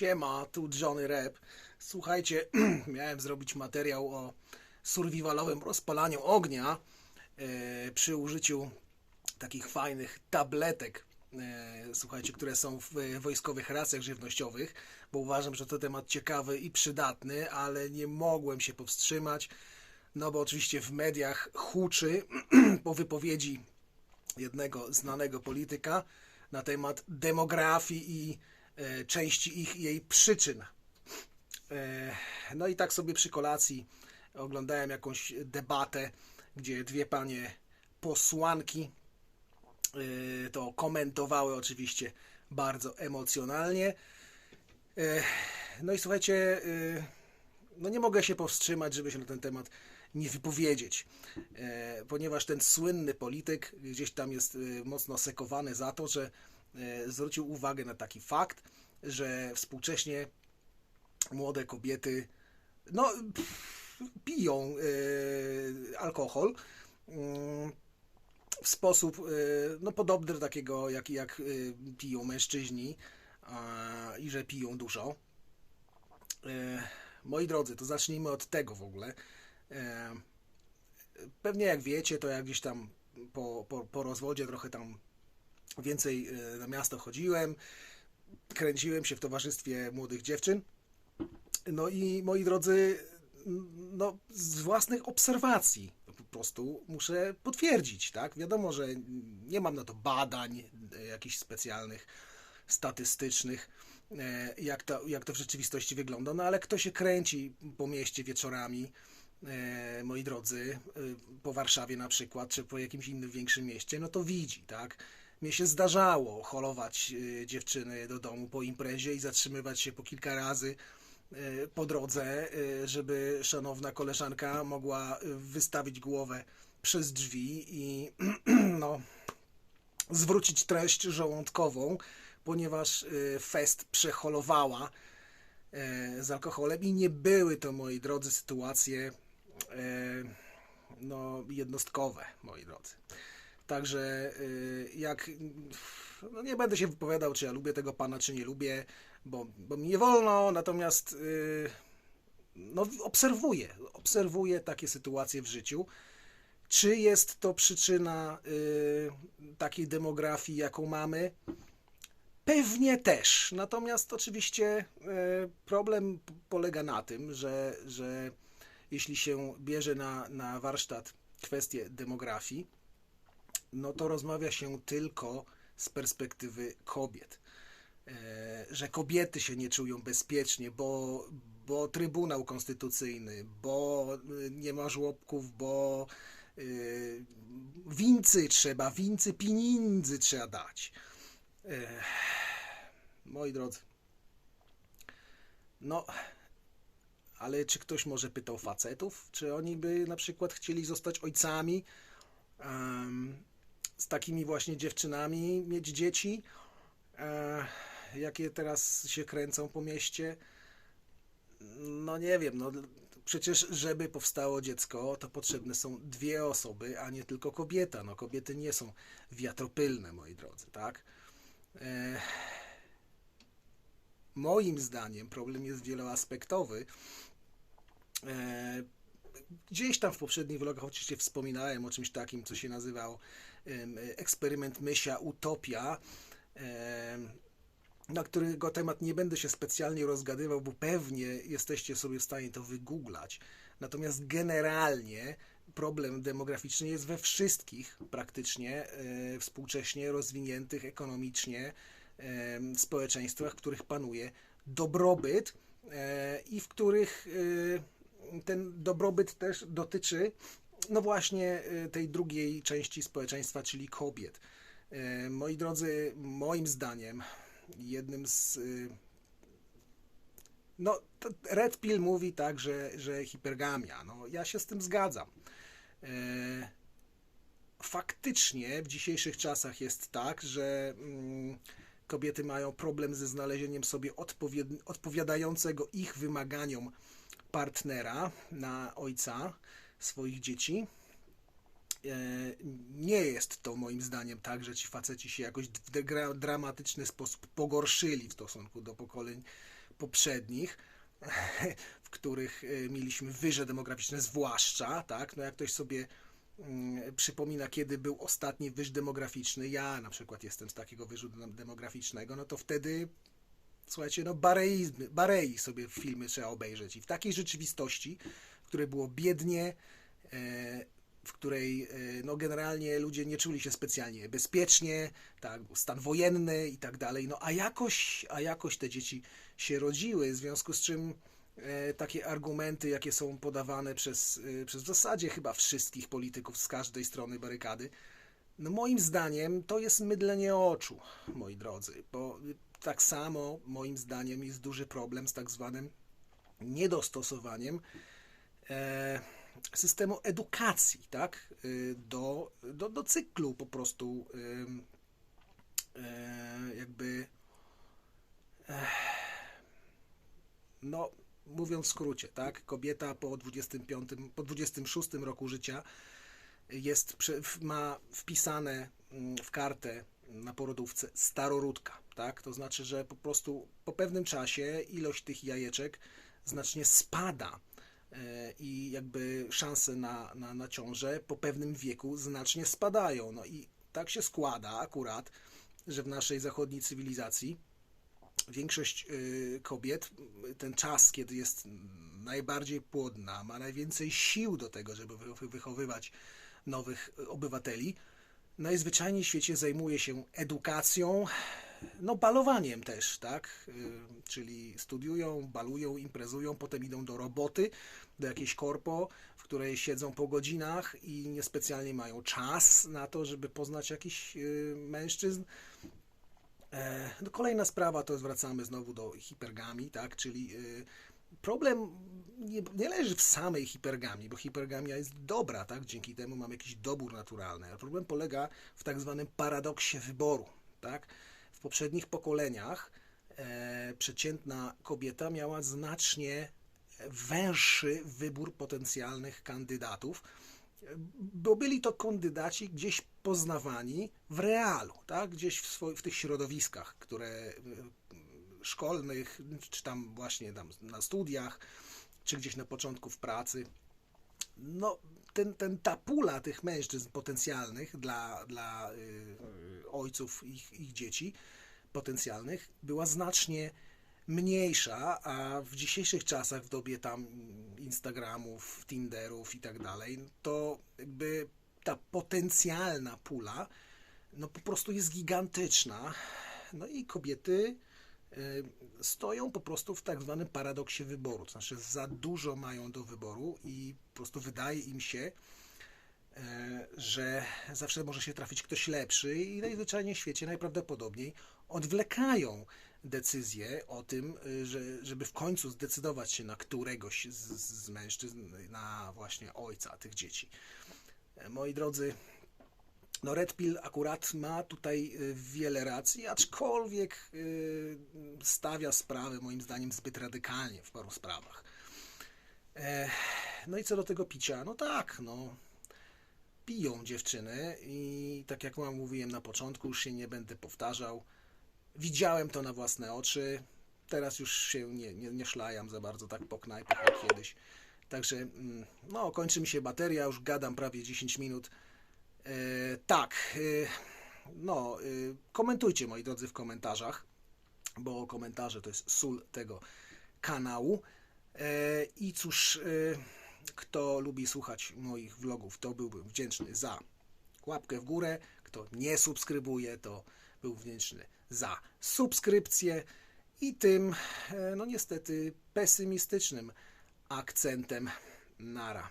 Siema, tu Johnny Rap. Słuchajcie, miałem zrobić materiał o survivalowym rozpalaniu ognia e, przy użyciu takich fajnych tabletek, e, słuchajcie, które są w wojskowych racjach żywnościowych, bo uważam, że to temat ciekawy i przydatny, ale nie mogłem się powstrzymać, no bo oczywiście w mediach huczy po wypowiedzi jednego znanego polityka na temat demografii i części ich jej przyczyn. E, no i tak sobie przy kolacji oglądałem jakąś debatę, gdzie dwie panie posłanki e, to komentowały oczywiście bardzo emocjonalnie. E, No i słuchajcie, e, no nie mogę się powstrzymać, żeby się na ten temat nie wypowiedzieć, e, ponieważ ten słynny polityk gdzieś tam jest e, mocno sekowany za to, że e, zwrócił uwagę na taki fakt, że współcześnie młode kobiety no, piją e, alkohol mm, w sposób e, no, podobny do takiego, jak, jak e, piją mężczyźni i że piją dużo. E, Moi drodzy, to zacznijmy od tego w ogóle. E, Pewnie jak wiecie, to jak gdzieś tam po, po, po rozwodzie trochę tam więcej e, na miasto chodziłem, kręciłem się w towarzystwie młodych dziewczyn. No i moi drodzy, no z własnych obserwacji po prostu muszę potwierdzić, tak? Wiadomo, że nie mam na to badań e, jakichś specjalnych, statystycznych, e, jak to, jak to w rzeczywistości wygląda, no ale kto się kręci po mieście wieczorami, moi drodzy, po Warszawie na przykład, czy po jakimś innym większym mieście, no to widzi, tak? Mnie się zdarzało holować e, dziewczyny do domu po imprezie i zatrzymywać się po kilka razy e, po drodze, e, żeby szanowna koleżanka mogła wystawić głowę przez drzwi i no, zwrócić treść żołądkową, ponieważ fest przeholowała z alkoholem i nie były to, moi drodzy, sytuacje no, jednostkowe, moi drodzy. Także y, jak no nie będę się wypowiadał, czy ja lubię tego pana, czy nie lubię, bo, bo mi nie wolno, natomiast y, no, obserwuję, obserwuję takie sytuacje w życiu. Czy jest to przyczyna y, takiej demografii, jaką mamy? Pewnie też. Natomiast oczywiście problem polega na tym, że, że jeśli się bierze na, na warsztat kwestię demografii, no to rozmawia się tylko z perspektywy kobiet. E, Że kobiety się nie czują bezpiecznie, bo, bo Trybunał Konstytucyjny, bo y, nie ma żłobków, bo y, wincy trzeba, wincy pieniędzy trzeba dać. E, Moi drodzy, no, ale czy ktoś może pytał facetów, czy oni by na przykład chcieli zostać ojcami, z takimi właśnie dziewczynami, mieć dzieci, e, jakie teraz się kręcą po mieście? No nie wiem, no przecież żeby powstało dziecko, to potrzebne są dwie osoby, a nie tylko kobieta. No kobiety nie są wiatropylne, moi drodzy, tak? E, moim zdaniem problem jest wieloaspektowy. Gdzieś tam w poprzednich vlogach oczywiście wspominałem o czymś takim, co się nazywał em, eksperyment Mysia Utopia, em, na którego temat nie będę się specjalnie rozgadywał, bo pewnie jesteście sobie w stanie to wygooglać. Natomiast generalnie problem demograficzny jest we wszystkich praktycznie e, współcześnie rozwiniętych ekonomicznie społeczeństwach, w których panuje dobrobyt e, i w których e, ten dobrobyt też dotyczy no właśnie e, tej drugiej części społeczeństwa, czyli kobiet. E, Moi drodzy, moim zdaniem jednym z e, no, Red Pill mówi tak, że, że hipergamia. No, ja się z tym zgadzam. Faktycznie w dzisiejszych czasach jest tak, że mm, kobiety mają problem ze znalezieniem sobie odpowiadającego ich wymaganiom partnera na ojca swoich dzieci. E, Nie jest to moim zdaniem tak, że ci faceci się jakoś w dramatyczny sposób pogorszyli w stosunku do pokoleń poprzednich, w których e, mieliśmy wyże demograficzne, zwłaszcza, tak, no jak ktoś sobie mm, przypomina, kiedy był ostatni wyż demograficzny, ja na przykład jestem z takiego wyżu dem- demograficznego, no to wtedy słuchajcie, no Barei, Barei sobie filmy trzeba obejrzeć. I w takiej rzeczywistości, w której było biednie, e, w której e, no generalnie ludzie nie czuli się specjalnie bezpiecznie, tak, stan wojenny i tak dalej, no a jakoś, a jakoś te dzieci się rodziły, w związku z czym e, takie argumenty, jakie są podawane przez, przez w zasadzie chyba wszystkich polityków z każdej strony barykady, no moim zdaniem to jest mydlenie oczu, moi drodzy, bo tak samo moim zdaniem jest duży problem z tak zwanym niedostosowaniem e, systemu edukacji, tak, y, do, do, do cyklu po prostu e, jakby no mówiąc w skrócie, tak, kobieta po 25, po 26 roku życia jest, ma wpisane mm, w kartę na porodówce staroródka, tak? To znaczy, że po prostu po pewnym czasie ilość tych jajeczek znacznie spada e, i jakby szanse na, na, na ciążę po pewnym wieku znacznie spadają. No i tak się składa akurat, że w naszej zachodniej cywilizacji większość y, kobiet, ten czas, kiedy jest najbardziej płodna, ma najwięcej sił do tego, żeby wy- wychowywać nowych obywateli, najzwyczajniej w świecie zajmuje się edukacją, no balowaniem też, tak? Y, Czyli studiują, balują, imprezują, potem idą do roboty, do jakiejś korpo, w której siedzą po godzinach i niespecjalnie mają czas na to, żeby poznać jakichś y, mężczyzn. E, No kolejna sprawa to wracamy znowu do hipergamii, tak? Czyli y, problem nie, nie leży w samej hipergamii, bo hipergamia jest dobra, tak? Dzięki temu mamy jakiś dobór naturalny. Ale problem polega w tak zwanym paradoksie wyboru, tak? W poprzednich pokoleniach e, przeciętna kobieta miała znacznie węższy wybór potencjalnych kandydatów, bo byli to kandydaci gdzieś poznawani w realu, tak? gdzieś w, swo- w tych środowiskach, które y, szkolnych, czy tam właśnie tam na studiach, czy gdzieś na początku w pracy. No, ten, ten, ta pula tych mężczyzn potencjalnych dla, dla y, ojców ich, ich dzieci potencjalnych była znacznie mniejsza, a w dzisiejszych czasach, w dobie tam Instagramów, Tinderów i tak dalej, to jakby ta potencjalna pula no po prostu jest gigantyczna. No i kobiety stoją po prostu w tak zwanym paradoksie wyboru. To znaczy za dużo mają do wyboru i po prostu wydaje im się, e, że zawsze może się trafić ktoś lepszy i najzwyczajniej w świecie najprawdopodobniej odwlekają decyzję o tym, y, że, żeby w końcu zdecydować się na któregoś z, z mężczyzn, na właśnie ojca tych dzieci. E, Moi drodzy, no Red Pill akurat ma tutaj y, wiele racji, aczkolwiek y, stawia sprawy moim zdaniem zbyt radykalnie w paru sprawach. No i co do tego picia, no tak, no piją dziewczyny i tak jak wam mówiłem na początku, już się nie będę powtarzał. Widziałem to na własne oczy. Teraz już się nie, nie, nie szlajam za bardzo tak po knajpach jak kiedyś. Także, mm, no, kończy mi się bateria, już gadam prawie 10 minut. E, tak, e, no, e, komentujcie moi drodzy w komentarzach, bo komentarze to jest sól tego kanału. I cóż, kto lubi słuchać moich vlogów, to byłbym wdzięczny za łapkę w górę. Kto nie subskrybuje, to był wdzięczny za subskrypcję. I tym, no niestety, pesymistycznym akcentem nara.